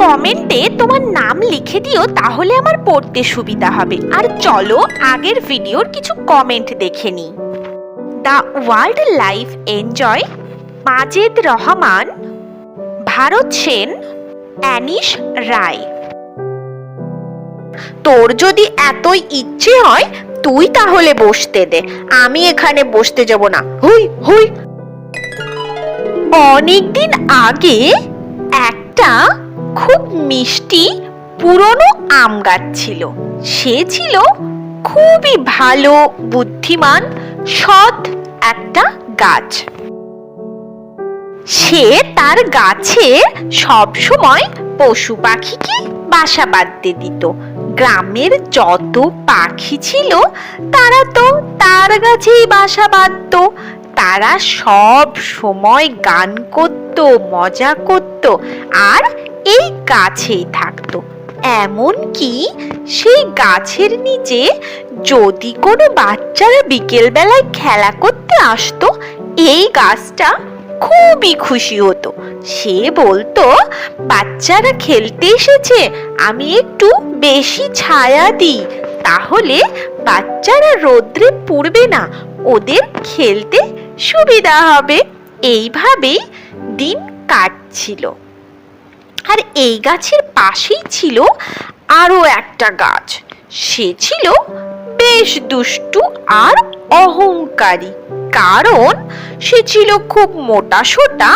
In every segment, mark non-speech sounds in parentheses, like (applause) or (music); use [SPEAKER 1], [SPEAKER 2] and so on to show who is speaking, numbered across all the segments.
[SPEAKER 1] কমেন্টে তোমার নাম লিখে দিও, তাহলে আমার পড়তে সুবিধা হবে। আর চলো আগের ভিডিওর কিছু কমেন্ট দেখে নিই the world life enjoy, Majed Rahman, Bharat Sen, Anish Ray. তোর যদি এতই ইচ্ছে হয়, তুই তাহলে বসতে দে। আমি এখানে বসতে যাব না। হুই হুই। অনেকদিন আগে একটা খুব মিষ্টি পুরনো আম গাছ ছিল। সে ছিল খুবই ভালো, বুদ্ধিমান, সৎ একটা গাছ। সে তার গাছে সব সময় পশু পাখিকে বাসা বাঁধতে দিত। গ্রামের যত পাখি ছিল, তারা তো তার গাছেই বাসা বাঁধত। তারা সব সময় গান করত, মজা করত। আর এই গাছেই থাকতো। এমন কি সেই গাছের নিচে যদি কোনো বাচ্চারা বিকেলবেলায় খেলা করতে আসতো, এই গাছটা খুবই খুশি হতো। সে বলতো, বাচ্চারা খেলতে এসেছে, আমি একটু বেশি ছায়া দিই। তাহলে বাচ্চারা রোদ্রে পুড়বে না, ওদের খেলতে সুবিধা হবে। এইভাবেই দিন কাটছিল। আর এই গাছের পাশেই ছিল আরও একটা গাছ। সে ছিল বেশ দুষ্টু আর অহংকারী। কারণ সে ছিল খুব মোটা সোটা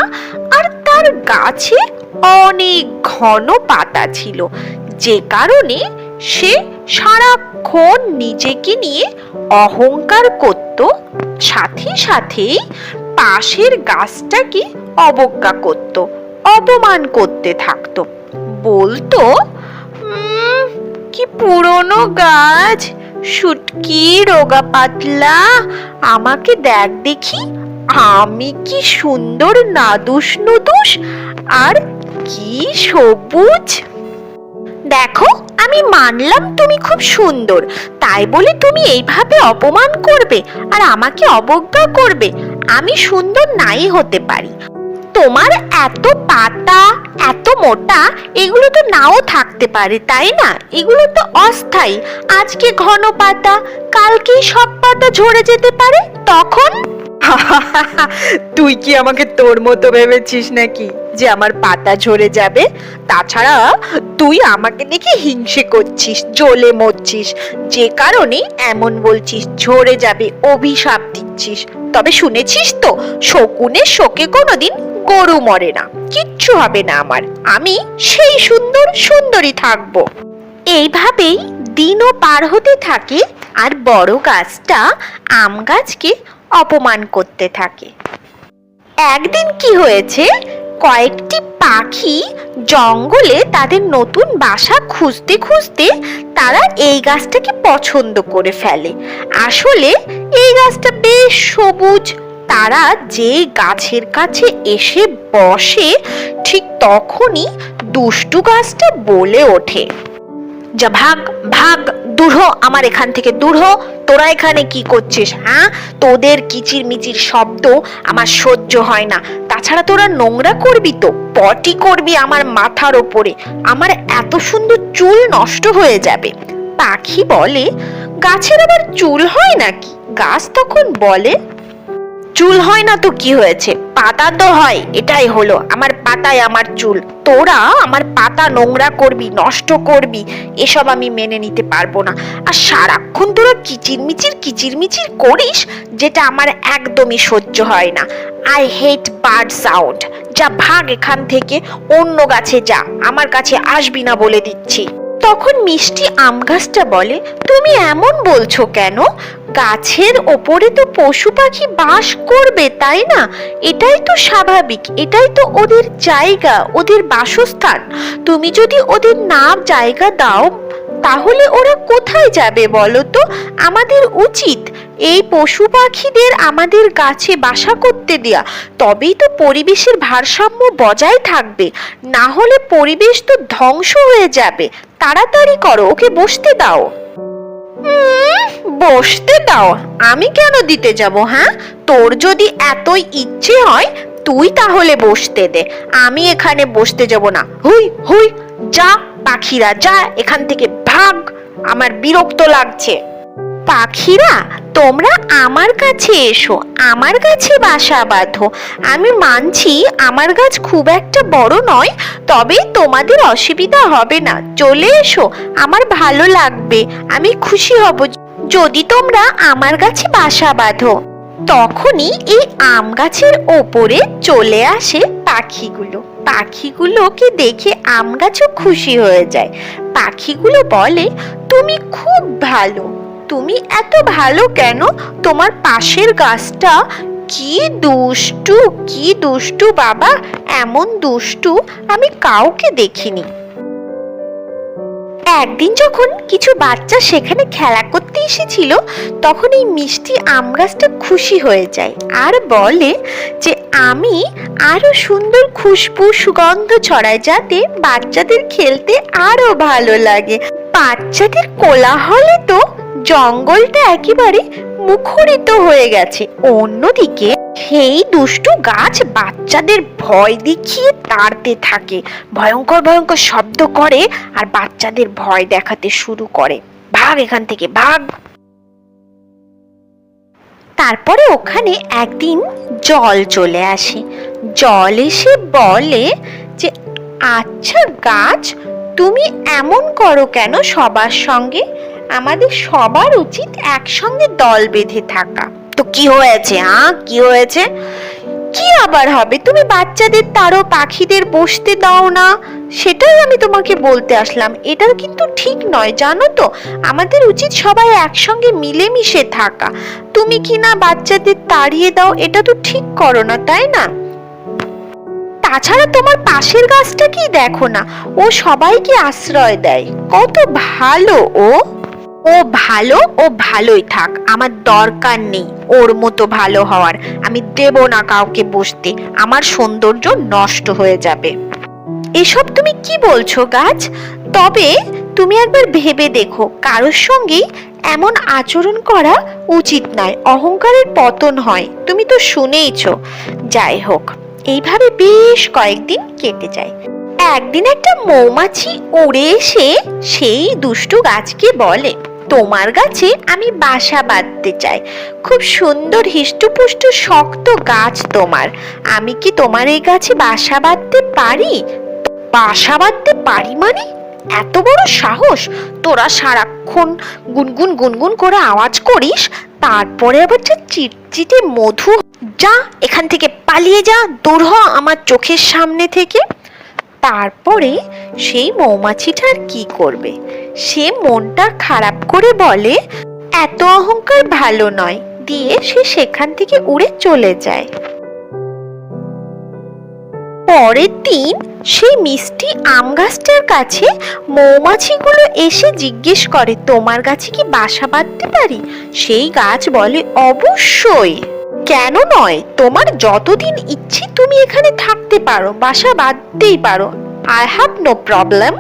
[SPEAKER 1] আর তার গাছে অনেক ঘন পাতা ছিল। যে কারণে সে সারাক্ষণ নিজেকে নিয়ে অহংকার করত, সাথে সাথেই পাশের গাছটাকে অবজ্ঞা করত। অপমান করতে থাকতো। বলতো কি পুরনো গাছ শুটকি রোগা পাতলা, আমাকে দেখ দেখি, আমি কি সুন্দর নাদুস নুদুস, আর কি সবুজ? দেখো, আমি মানলাম তুমি খুব সুন্দর, তাই বলে তুমি এইভাবে অপমান করবে, আর আমাকে অবজ্ঞা করবে, আমি সুন্দর নাই হতে পারি। তোমার এত পাতা, এত মোটা, এগুলো তো নাও থাকতে পারে, তাই না? এগুলো তো অস্থায়ী। আজকে ঘন পাতা, কালকেই সব পাতা ঝরে যেতে পারে, তখন? (laughs)
[SPEAKER 2] তুই কি আমাকে তোর মতো ভেবেছিস নাকি যে আমার পাতা ঝরে যাবে? তাছাড়া তুই আমাকে দেখে হিংসে করছিস, জ্বলে মরছিস। যে কারণে এমন বলছিস, ঝরে যাবে, অভিশাপ দিচ্ছিস। তবে শুনেছিস তো, শকুনের শোকে কোনোদিন গরু মরে না, কিচ্ছু হবে না আমার। আমি সেই সুন্দর সুন্দরী থাকব।
[SPEAKER 1] এইভাবেই দিনও পার হতে থাকে আর বড় গাছটা আম গাছকে অপমান করতে থাকে। একদিন কি হয়েছে, কয়েকটি পাখি জঙ্গলে তাদের নতুন বাসা খুঁজতে খুঁজতে তারা এই গাছটাকে পছন্দ করে ফেলে। আসলে এই গাছটা বেশ সবুজ তারা যে গাছের কাছে এসে বসে, ঠিক তখনই দুষ্টু গাছটা বলে ওঠে। যা ভাগ ভাগ, দূর আমার এখান থেকে দূর তোরা এখানে কি করছিস হ্যাঁ? তোদের কিচির মিচির শব্দ আমার সহ্য হয় না। তাছাড়া তোরা নোংরা করবি তো, পটি করবি আমার মাথার ওপরে। আমার এত সুন্দর চুল নষ্ট হয়ে যাবে। পাখি বলে, গাছের আবার চুল হয় নাকি? গাছ তখন বলে চুল হয় না তো কি হয়েছে? পাতা তো হয়, এটাই হলো। আমার পাতায় আমার চুল। তোরা আমার পাতা নোংরা করবি, নষ্ট করবি, এসব আমি মেনে নিতে পারব না। আর সারাক্ষণ তোরা কিচিরমিচির কিচিরমিচির করিস, যেটা আমার একদমই সহ্য হয় না। আই হেট বার্ড সাউন্ড যা ভাগ এখান থেকে অন্য গাছে যা। আমার কাছে আসবি না বলে দিচ্ছি। তখন মিষ্টি আম গাছটা বলে, তুমি এমন বলছো কেন? গাছের ওপরে তো পশু পাখি বাস করবে, তাই না? এটাই তো স্বাভাবিক, এটাই তো ওদের জায়গা, ওদের বাসস্থান। তুমি যদি ওদের না জায়গা দাও, তাহলে ওরা কোথায় যাবে বলো তো? আমাদের উচিত এই পশু পাখিদের আমাদের গাছে বাসা করতে দেয়া, তবেই তো পরিবেশের ভারসাম্য বজায় থাকবে। না হলে পরিবেশ তো ধ্বংস হয়ে যাবে। তাড়াতাড়ি করো, ওকে বসতে দাও। বসতে দাও। আমি কেন দিতে যাব হ্যাঁ? তোর যদি এতই ইচ্ছে হয়, তুই তাহলে বসতে দে। আমি এখানে বসতে যাব না। হুই হুই,
[SPEAKER 2] যা, পাখিরা, যা, এখান থেকে ভাগ। আমার বিরক্ত লাগছে।
[SPEAKER 1] পাখিরা তোমরা আমার কাছে এসো, আমার কাছে বাসা বাঁধো। আমি মানছি আমার গাছ খুব একটা বড় নয়, তবে তোমাদের অসুবিধা হবে না। চলে এসো, আমার ভালো লাগবে, আমি খুশি হব। যদি তোমরা আমার কাছে বাসা বাঁধো, তখনই এই আম গাছের ওপরে চলে আসে পাখিগুলো। পাখিগুলোকে দেখে আম গাছও খুশি হয়ে যায়। পাখিগুলো বলে, তুমি খুব ভালো তুমি এত ভালো কেন? তোমার পাশের গাছটা কি দুষ্টু কি দুষ্টু বাবা? এমন দুষ্টু আমি কাউকে দেখিনি। একদিন যখন কিছু বাচ্চা সেখানে খেলা করতে এসেছিল, তখন এই মিষ্টি আম গাছটা খুশি হয়ে যায় আর বলে যে, আমি আরও সুন্দর খুশবু সুগন্ধ ছড়ায় যাতে বাচ্চাদের খেলতে আরও ভালো লাগে। বাচ্চাদের কোলাহলে তো জঙ্গলটা একেবারে মুখরিত হয়ে গেছে। অন্যদিকে সেই দুষ্টু গাছ বাচ্চাদের ভয় দেখিয়ে তাড়তে থাকে। ভয়ঙ্কর ভয়ঙ্কর শব্দ করে আর বাচ্চাদের ভয় দেখাতে শুরু করে। ভাগ এখান থেকে, ভাগ। তারপরে ওখানে একদিন জল চলে আসে। জল এসে বলে যে আচ্ছা গাছ, তুমি এমন করো কেন সবার সঙ্গে? আমাদের সবার উচিত একসঙ্গে দল বেঁধে থাকা। তো কি হয়েছে, আ? কি হয়েছে? কি আবার হবে? তুমি বাচ্চাদের তারও পাখিদের বসতে দাও না। সেটাই আমি তোমাকে বলতে আসলাম। এটা কিন্তু ঠিক নয়, জানো তো? আমাদের উচিত সবাই একসঙ্গে মিলেমিশে থাকা। তুমি কি না বাচ্চাদের তাড়িয়ে দাও, এটা তো ঠিক করো না, তাই না? তাছাড়া তোমার পাশের গাছটা কি দেখো না? ও সবাইকে আশ্রয় দেয়। কত ভালো, ও! ও ভালো, ও ভালোই থাক। আমার দরকার নেই ওর মতো ভালো হওয়ার। আমি দেব না কাউকে বসতে। আমার সৌন্দর্য নষ্ট হয়ে যাবে। এসব তুমি কি বলছো, গাছ? তবে তুমি একবার ভেবে দেখো, কারোর সঙ্গেই এমন আচরণ করা উচিত নয়। অহংকারের পতন হয়। তুমি তো শুনেইছো। যাই হোক, এইভাবে বেশ কয়েকদিন কেটে যায়। একদিন একটা মৌমাছি উড়ে এসে সেই দুষ্টু গাছকে বলে তোমার গাছে আমি বাসা বাঁধতে চাই। খুব সুন্দর হিষ্টপুষ্ট, শক্ত গাছ তোমার। আমি কি তোমার এই গাছে বাসা বাঁধতে পারি? বাসা বাঁধতে পারি মানে? এত বড় সাহস। তোরা সারাক্ষণ গুনগুন গুনগুন করে আওয়াজ করিস, তারপরে আবার যা চিটচিটে মধু যা, এখান থেকে পালিয়ে যা, দূর হ আমার চোখের সামনে থেকে। তারপরে সেই মৌমাছিটা আর কি করবে? সে মনটা খারাপ করে বলে, এত অহংকার ভালো নয়। দিয়ে সে সেখান থেকে উড়ে চলে যায়। পরের দিন সেই মিষ্টি আম গাছটার কাছে মৌমাছিগুলো এসে জিজ্ঞেস করে, তোমার গাছে কি বাসা বাঁধতে পারি? সেই গাছ বলে, অবশ্যই। কেন নয়? তোমার যতদিন ইচ্ছে তুমি এখানে থাকতে পারো, বাসা বাঁধতেই পারো। আই হ্যাভ নো প্রবলেম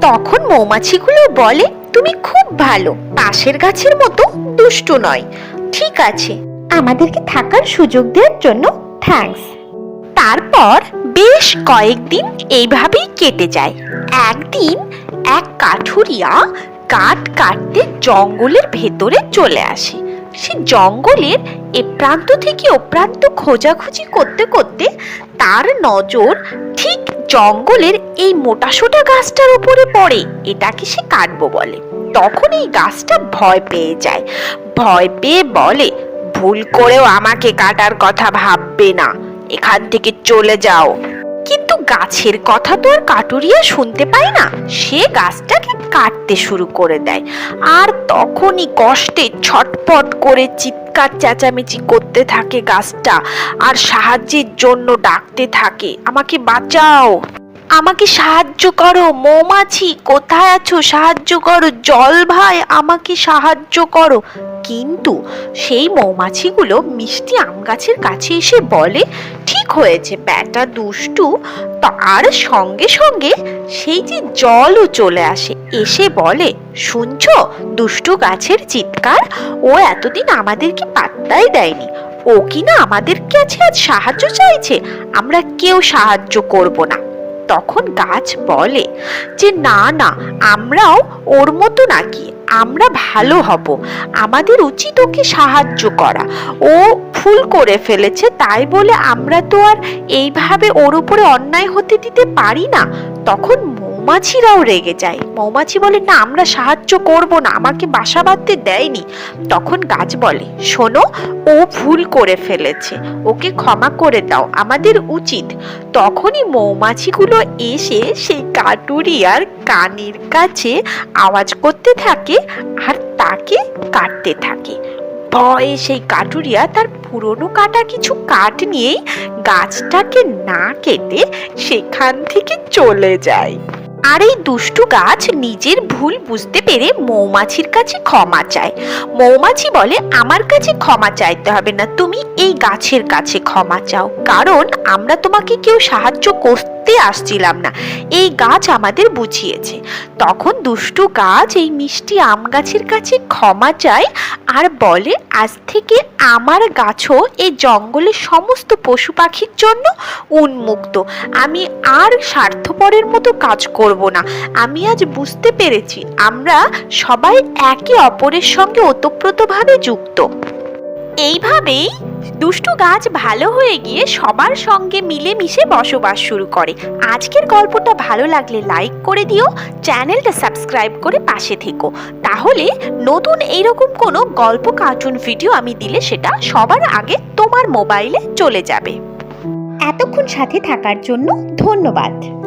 [SPEAKER 1] তখন মৌমাছিগুলো বলে, তুমি খুব ভালো। পাশের গাছের মতো দুষ্টু নয়। ঠিক আছে, আমাদেরকে থাকার সুযোগ দেওয়ার জন্য থ্যাঙ্কস তারপর বেশ কয়েকদিন এইভাবেই কেটে যায়। একদিন এক কাঠুরিয়া কাঠ কাটতে জঙ্গলের ভেতরে চলে আসে। সে জঙ্গলের এ প্রান্ত থেকে ও প্রান্ত খোঁজাখুঁজি করতে করতে তার নজর ঠিক জঙ্গলের এই মোটাসোটা গাছটার উপরে পড়ে। এটাকে সে কাটবো বলে। তখন এই গাছটা ভয় পেয়ে যায়। ভয় পেয়ে বলে, ভুল করেও আমাকে কাটার কথা ভাববে না। এখান থেকে চলে যাও। গাছের কথা তো আর কাটুরিয়া শুনতে পায় না। সে গাছটাকে কাটতে শুরু করে দেয়। আর তখনই কষ্টে ছটপট করে চিৎকার চেঁচামেচি করতে থাকে গাছটা আর সাহায্যের জন্য ডাকতে থাকে, আমাকে বাঁচাও। আমাকে সাহায্য করো, মৌমাছি, কোথায় আছো? সাহায্য করো। জল ভাই, আমাকে সাহায্য করো। কিন্তু সেই মৌমাছিগুলো মিষ্টি আম গাছের কাছে এসে বলে ঠিক হয়েছে, ব্যাটা দুষ্টু। তার সঙ্গে সঙ্গে সেই যে জলও চলে আসে। এসে বলে, শুনছো, দুষ্টু গাছের চিৎকার? ও এতদিন আমাদেরকে পাত্তাই দেয়নি। ও কিনা আমাদের কাছে আজ সাহায্য চাইছে? আমরা কেউ সাহায্য করব না। তখন গাছ বলে, যে না না, আমরাও ওর মতো নাকি। আমরা ভালো হব। আমাদের উচিত ওকে সাহায্য করা। ও ফুল করে ফেলেছে, তাই বলে আমরা তো আর এইভাবে ওর উপরে অন্যায় হতে দিতে পারি না। তখন মৌমাছিরাও রেগে যায়। মৌমাছি বলে, না, আমরা সাহায্য করব না আমাকে বাসা বাঁধতে দেয়নি? তখন গাছ বলে, শোনো, ও ভুল করে ফেলেছে, ওকে ক্ষমা করে দাও, আমাদের উচিত। তখনই মৌমাছিগুলো এসে সেই কাটুরিয়ার কানের কাছে আওয়াজ করতে থাকে আর তাকে কাটতে থাকে। ভয়ে সেই কাটুরিয়া তার পুরনো কাটা কিছু কাঠ নিয়েই গাছটাকে না কেটে সেখান থেকে চলে যায়। আর এই দুষ্টু গাছ নিজের ভুল বুঝতে পেরে মৌমাছির কাছে ক্ষমা চায়। মৌমাছি বলে, আমার কাছে ক্ষমা চাইতে হবে না, তুমি এই গাছের কাছে ক্ষমা চাও। কারণ আমরা তোমাকে কেউ সাহায্য করতে আসছিলাম না। এই গাছ আমাদের বুঝিয়েছে। তখন দুষ্টু গাছ এই মিষ্টি আম গাছের কাছে ক্ষমা চায় আর বলে, আজ থেকে আমার গাছও এই জঙ্গলের সমস্ত পশু পাখির জন্য উন্মুক্ত। আমি আর স্বার্থপরের মতো কাজ করব না। আমি আজ বুঝতে পেরেছি আমরা সবাই একে অপরের সঙ্গে ওতপ্রোতভাবে যুক্ত। এইভাবেই দুষ্টু গাছ ভালো হয়ে গিয়ে সবার সঙ্গে মিলেমিশে বসবাস শুরু করে। আজকের গল্পটা ভালো লাগলে লাইক করে দিও, চ্যানেলটা সাবস্ক্রাইব করে পাশে থেকো। তাহলে নতুন এইরকম কোনো গল্প কার্টুন ভিডিও আমি দিলে সেটা সবার আগে তোমার মোবাইলে চলে যাবে।
[SPEAKER 3] এতক্ষণ সাথে থাকার জন্য ধন্যবাদ।